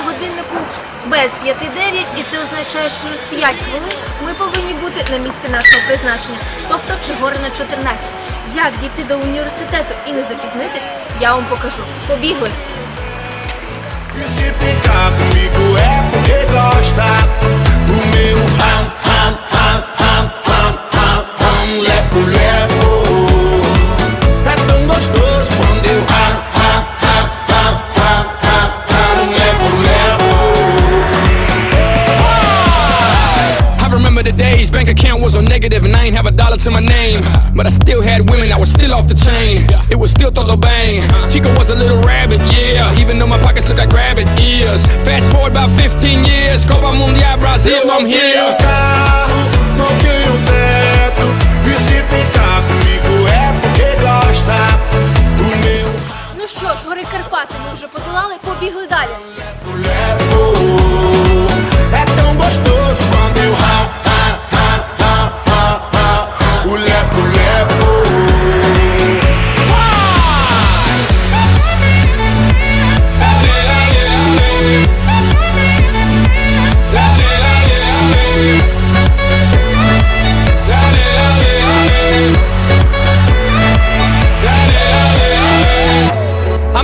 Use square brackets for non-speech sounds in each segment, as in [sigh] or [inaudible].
графіку без 5-9, і це означає, що через 5 хвилин ми повинні бути на місці нашого призначення, тобто Чигорина 14. Як дійти до університету і не запізнитись, я вам покажу. Побігли! Se ficar comigo é porque gosta bank account was on negative and I ain't have a dollar to my name. But I still had women that were still off the chain. It was still todo bang. Chico was a little rabbit, yeah. Even though my pockets look like rabbit ears. Fast forward about 15 years, Copa Mundial Brazil, I'm here. E Ну що ж, гори Карпати ми вже подолали, побігли далі.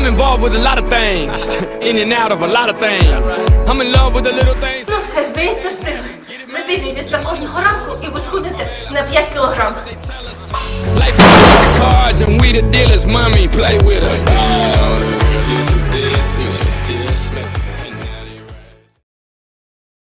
involved with a lot of things, [laughs] in and out of a lot of things. I'm in love with the little things. Ну все, здається, встигли. Запізнюйтесь там кожного ранку і ви схудите на 5 кілограм. Life is like the cards and we the dealers, mommy, play with us.